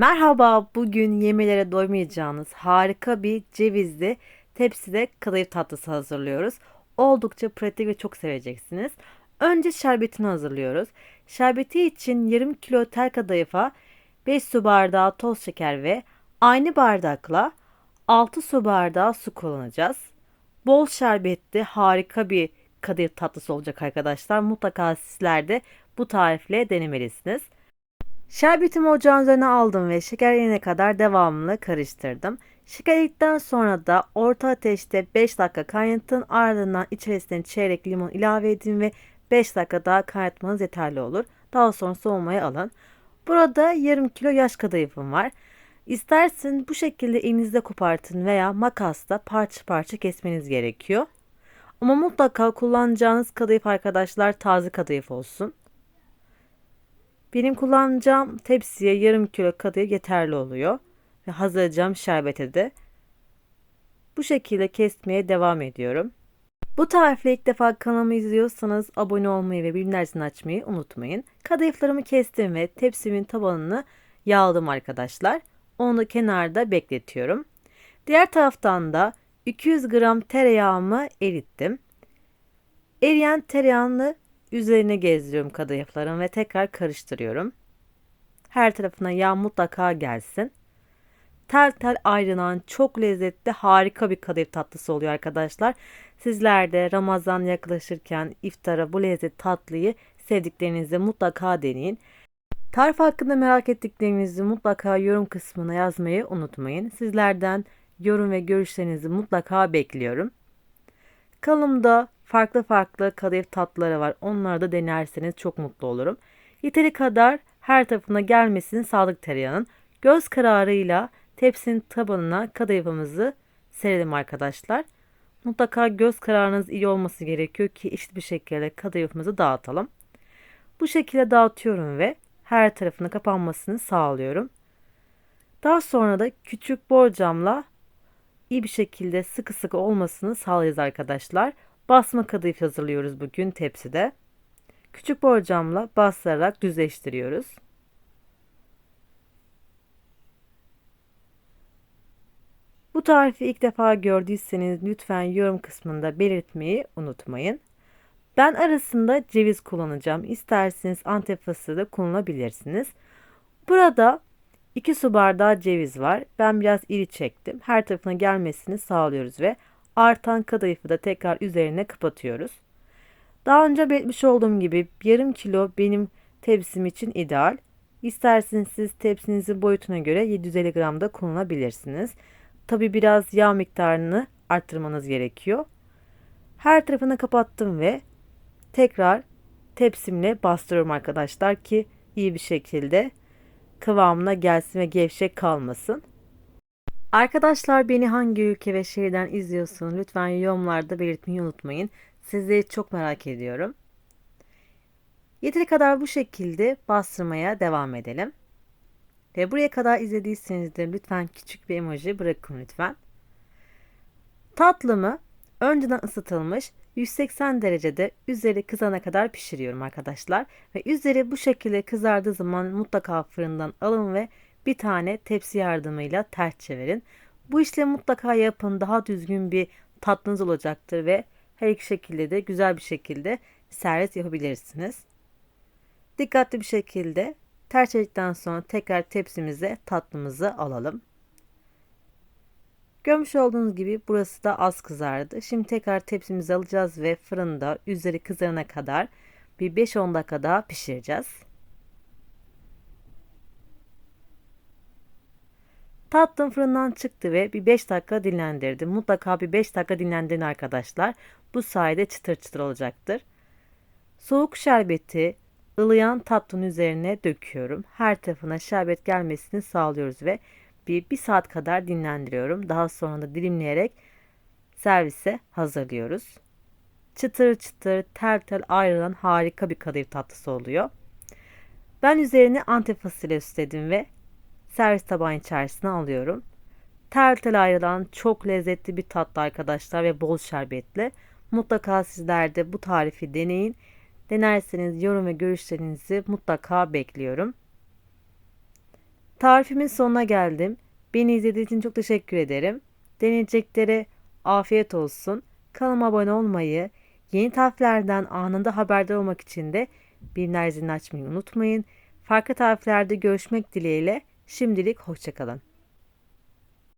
Merhaba, bugün yemelere doymayacağınız harika bir cevizli tepside kadayıf tatlısı hazırlıyoruz. Oldukça pratik ve çok seveceksiniz. Önce şerbetini hazırlıyoruz. Şerbeti için yarım kilo tel kadayıfa 5 su bardağı toz şeker ve aynı bardakla 6 su bardağı su kullanacağız. Bol şerbetli harika bir kadayıf tatlısı olacak arkadaşlar. Mutlaka sizler de bu tarifle denemelisiniz. Şerbetimi ocağın üzerine aldım ve şeker eriyene kadar devamlı karıştırdım. Şeker sonra da orta ateşte 5 dakika kaynatın ardından içerisine çeyrek limon ilave edin ve 5 dakika daha kaynatmanız yeterli olur. Daha sonra soğumaya alın. Burada yarım kilo yaş kadayıfım var. İstersen bu şekilde elinizde kopartın veya makasla parça parça kesmeniz gerekiyor. Ama mutlaka kullanacağınız kadayıf arkadaşlar taze kadayıf olsun. Benim kullanacağım tepsiye yarım kilo kadayıf yeterli oluyor. Ve hazırlayacağım şerbete de bu şekilde kesmeye devam ediyorum. Bu tarifle ilk defa kanalımı izliyorsanız abone olmayı ve bildirimleri açmayı unutmayın. Kadayıflarımı kestim ve tepsimin tabanını yağladım arkadaşlar. Onu kenarda bekletiyorum. Diğer taraftan da 200 gram tereyağımı erittim. Eriyen tereyağını üzerine gezdiriyorum kadayıfların ve tekrar karıştırıyorum. Her tarafına yağ mutlaka gelsin. Tel tel ayrılan çok lezzetli harika bir kadayıf tatlısı oluyor arkadaşlar. Sizler de Ramazan yaklaşırken iftara bu lezzet tatlıyı sevdiklerinizle mutlaka deneyin. Tarif hakkında merak ettiklerinizi mutlaka yorum kısmına yazmayı unutmayın. Sizlerden yorum ve görüşlerinizi mutlaka bekliyorum. Kanalımda farklı farklı kadayıf tatlıları var. Onları da denerseniz çok mutlu olurum. Yeteri kadar her tarafına gelmesini sağlık tereyağının. Göz kararıyla tepsinin tabanına kadayıfımızı serelim arkadaşlar. Mutlaka göz kararınız iyi olması gerekiyor ki eşit bir şekilde kadayıfımızı dağıtalım. Bu şekilde dağıtıyorum ve her tarafına kapanmasını sağlıyorum. Daha sonra da küçük borcamla iyi bir şekilde sıkı sıkı olmasını sağlayacağız arkadaşlar. Basma kadayıf hazırlıyoruz bugün tepside. Küçük borcamla bastırarak düzleştiriyoruz. Bu tarifi ilk defa gördüyseniz lütfen yorum kısmında belirtmeyi unutmayın. Ben arasında ceviz kullanacağım. İsterseniz antep fıstığı da kullanabilirsiniz. Burada 2 su bardağı ceviz var. Ben biraz iri çektim. Her tarafına gelmesini sağlıyoruz ve artan kadayıfı da tekrar üzerine kapatıyoruz. Daha önce belirtmiş olduğum gibi yarım kilo benim tepsim için ideal. İsterseniz siz tepsinizin boyutuna göre 750 gram da kullanabilirsiniz. Tabi biraz yağ miktarını arttırmanız gerekiyor. Her tarafını kapattım ve tekrar tepsimle bastırıyorum arkadaşlar ki iyi bir şekilde kıvamına gelsin ve gevşek kalmasın. Arkadaşlar beni hangi ülke ve şehirden izliyorsunuz lütfen yorumlarda belirtmeyi unutmayın. Sizleri çok merak ediyorum. Yeteri kadar bu şekilde bastırmaya devam edelim. Ve buraya kadar izlediyseniz de lütfen küçük bir emoji bırakın lütfen. Tatlımı önceden ısıtılmış 180 derecede üzeri kızana kadar pişiriyorum arkadaşlar. Ve üzeri bu şekilde kızardığı zaman mutlaka fırından alın ve bir tane tepsi yardımıyla ters çevirin. Bu işlemi mutlaka yapın. Daha düzgün bir tatlınız olacaktır ve her iki şekilde de güzel bir şekilde servis yapabilirsiniz. Dikkatli bir şekilde ters çevirdikten sonra tekrar tepsimize tatlımızı alalım. Görmüş olduğunuz gibi burası da az kızardı. Şimdi tekrar tepsimizi alacağız ve fırında üzeri kızarana kadar bir 5-10 dakika daha pişireceğiz. Tatlım fırından çıktı ve bir 5 dakika dinlendirdim. Mutlaka bir 5 dakika dinlendirin arkadaşlar. Bu sayede çıtır çıtır olacaktır. Soğuk şerbeti ılıyan tatlının üzerine döküyorum. Her tarafına şerbet gelmesini sağlıyoruz ve bir, bir saat kadar dinlendiriyorum. Daha sonra da dilimleyerek servise hazırlıyoruz. Çıtır çıtır tel tel ayrılan harika bir kadayıf tatlısı oluyor. Ben üzerine antep fasulye üstledim ve servis tabağın içerisine alıyorum. Tel tel ayrılan çok lezzetli bir tatlı arkadaşlar ve bol şerbetli. Mutlaka sizler de bu tarifi deneyin. Denerseniz yorum ve görüşlerinizi mutlaka bekliyorum. Tarifimin sonuna geldim. Beni izlediğiniz için çok teşekkür ederim. Deneyeceklere afiyet olsun. Kanalıma abone olmayı, yeni tariflerden anında haberdar olmak için de bildirim zilini açmayı unutmayın. Farklı tariflerde görüşmek dileğiyle şimdilik hoşçakalın.